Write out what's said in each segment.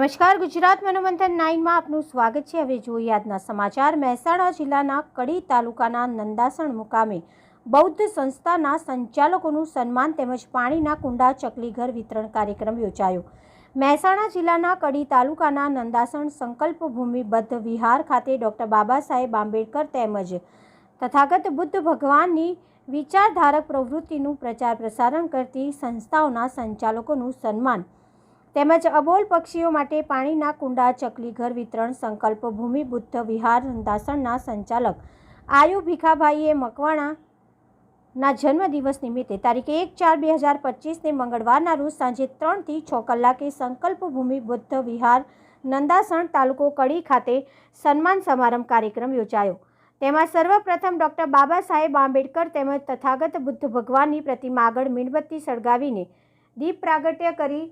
નમસ્કાર, ગુજરાત મનોમંથન નાઇનમાં આપનું સ્વાગત છે. હવે જોઈએ આજના સમાચાર. મહેસાણા જિલ્લાના કડી તાલુકાના નંદાસણ મુકામે બૌદ્ધ સંસ્થાના સંચાલકોનું સન્માન તેમજ પાણીના કુંડા ચકલીઘર વિતરણ કાર્યક્રમ યોજાયો. મહેસાણા જિલ્લાના કડી તાલુકાના નંદાસણ સંકલ્પ ભૂમિ બદ્ધ વિહાર ખાતે ડૉક્ટર બાબા સાહેબ આંબેડકર તેમજ તથાગત બુદ્ધ ભગવાનની વિચારધારક પ્રવૃત્તિનું પ્રચાર પ્રસારણ કરતી સંસ્થાઓના સંચાલકોનું સન્માન તેમજ અબોલ પક્ષીઓ માટે પાણીના કુંડા, ચકલી ઘર વિતરણ સંકલ્પ, ભૂમિ બુદ્ધ વિહાર નંદાસણના સંચાલક આયુ ભીખાભાઈએ મકવાણાના જન્મદિવસ નિમિત્તે તારીખે એક ચાર બે હજાર પચીસને મંગળવારના રોજ સાંજે ત્રણથી છ કલાકે સંકલ્પ ભૂમિ બુદ્ધ વિહાર નંદાસણ તાલુકો કડી ખાતે સન્માન સમારંભ કાર્યક્રમ યોજાયો. તેમાં સર્વપ્રથમ ડૉક્ટર બાબા સાહેબ આંબેડકર તેમજ તથાગત બુદ્ધ ભગવાનની પ્રતિમા આગળ મીણબત્તી સળગાવીને દીપ પ્રાગટ્ય કરી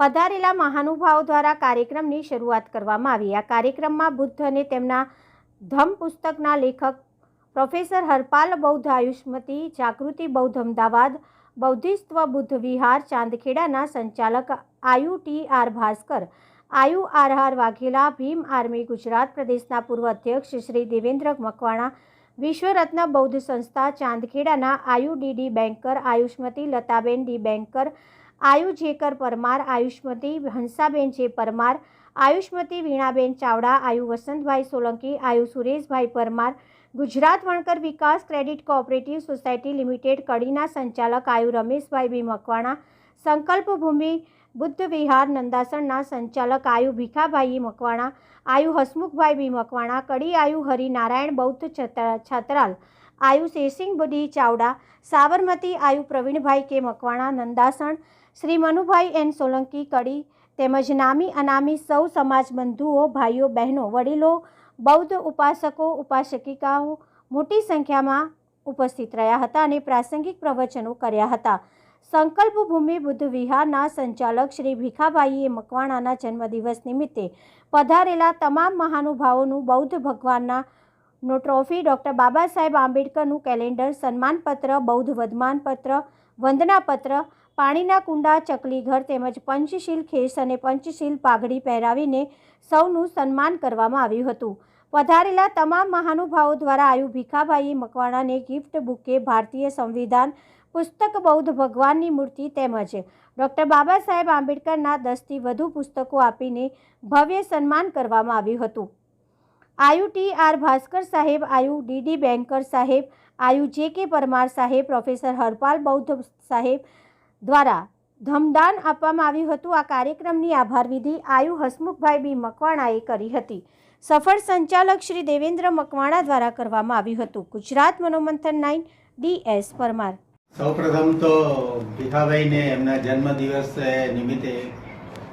પધારેલા મહાનુભાવો દ્વારા કાર્યક્રમની શરૂઆત કરવામાં આવી. આ કાર્યક્રમમાં બુદ્ધ અને તેમના ધમ પુસ્તકના લેખક પ્રોફેસર હરપાલ બૌદ્ધ આયુષ્મતી, જાગૃતિ બૌદ્ધ અમદાવાદ બૌદ્ધિસ્ત્વ બુદ્ધ વિહાર ચાંદખેડાના સંચાલક આયુ ટી આર ભાસ્કર, આયુ R R Vaghela, Bhim army Gujarat પ્રદેશના પૂર્વ અધ્યક્ષ શ્રી દેવેન્દ્ર મકવાણા, વિશ્વરત્ન બૌદ્ધ સંસ્થા ચાંદખેડાના આયુ ડીડી બેન્કર, આયુષ્મતી લતાબેન ડી બેન્કર આયુ જેકર, પરમાર આયુષ્મતી, હંસાબેન જે પરમાર, આયુષ્મતી વીણાબેન ચાવડા, આયુ વસંતભાઈ સોલંકી, આયુ Sureshbhai Parmar, Gujarat Vankar Vikas credit cooperative society limited, કડીના સંચાલક આયુ રમેશભાઈ બી મકવાણા, સંકલ્પ ભૂમિ, બુદ્ધ વિહાર નંદાસણના સંચાલક આયુ ભીખાભાઈ મકવાણા, આયુ હસમુખભાઈ બી મકવાણા, કડી આયુ હરિનારાયણ બૌદ્ધ છત્ર- છત્રાલ આયુ શેરસિંહ બુડી ચાવડા, સાબરમતી આયુ પ્રવીણભાઈ કે મકવાણા, નંદાસણ, શ્રી મનુભાઈ એન સોલંકી, કડી તેમજ નામી અનામી સૌ સમાજ બંધુઓ, ભાઈઓ, બહેનો, વડીલો, બૌદ્ધ ઉપાસકો, ઉપાસકિકાઓ મોટી સંખ્યામાં ઉપસ્થિત રહ્યા હતા અને પ્રાસંગિક પ્રવચનો કર્યા હતા. સંકલ્પ ભૂમિ બુદ્ધ વિહારના સંચાલક શ્રી ભીખાભાઈએ મકવાણાના જન્મદિવસ નિમિત્તે પધારેલા તમામ મહાનુભાવોનું બૌદ્ધ ભગવાનના નો trophy doctor Baba Saheb આંબેડકરનું calendar, સન્માનપત્ર, બૌદ્ધ વધમાનપત્ર વંદનાપત્ર પાણીના કુંડા, ચકલી ઘર તેમજ પંચશીલ ખેસ અને પંચશીલ પાઘડી પહેરાવીને સૌનું સન્માન કરવામાં આવ્યું હતું. પધારેલા તમામ મહાનુભાવો દ્વારા આયુ ભીખાભાઈએ મકવાણાને ગિફ્ટ બુકે, ભારતીય સંવિધાન, પુસ્તક બૌદ્ધ ભગવાનની મૂર્તિ તેમજ ડૉક્ટર બાબા સાહેબ આંબેડકરના દસથી વધુ પુસ્તકો આપીને ભવ્ય સન્માન કરવામાં આવ્યું હતું. આયુ ટી આર ભાસ્કર સાહેબ, આયુ ડીડી બેન્કર સાહેબ, આયુ જે કે પરમાર સાહેબ, પ્રોફેસર હરપાલ બૌદ્ધ સાહેબ દ્વારા ધમદાન આપવામાં આવ્યું હતું. આ કાર્યક્રમની આભાર વિધિ આયુ હસમુખભાઈ બી મકવાણાએ કરી હતી. સફળ સંચાલક શ્રી દેવેન્દ્ર મકવાણા દ્વારા કરવામાં આવ્યું હતું. Gujarat Manomanthan nine, D S Parmar. સૌપ્રથમ તો ભીખાભાઈને એમના જન્મદિવસ નિમિત્તે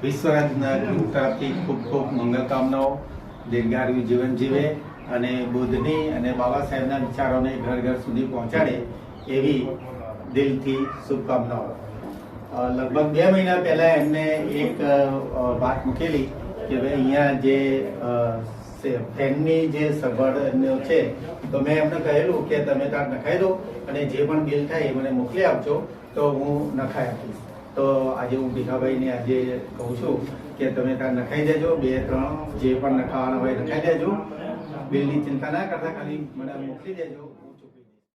વિશ્વરત્ન તરફથી ખૂબ ખૂબ મંગલકામનાઓ. દીર્ઘાયુ જીવન જીવે અને બુદ્ધની અને બાબા સાહેબના વિચારોને ઘર ઘર સુધી પહોંચાડે એવી દિલથી શુભકામનાઓ. લગભગ બે મહિના પહેલા એમને એક વાત મૂકેલી કે ભાઈ અહીંયા જે ફેનની જે સગવડ છે, તો મેં એમને કહેલું કે તમે ત્યાં નખાઈ દો અને જે પણ બિલ થાય એ મને મોકલી આપજો, તો હું નખાઈ આપીશ. તો આજે હું ભીખાભાઈને આજે કહું છું કે તમે ત્યાં નખાઈ દેજો, બે, ત્રણ જે પણ નખાવાના હોય નખાઈ દેજો. બિલની ચિંતા ના કરતા, ખાલી મને મોકલી દેજો.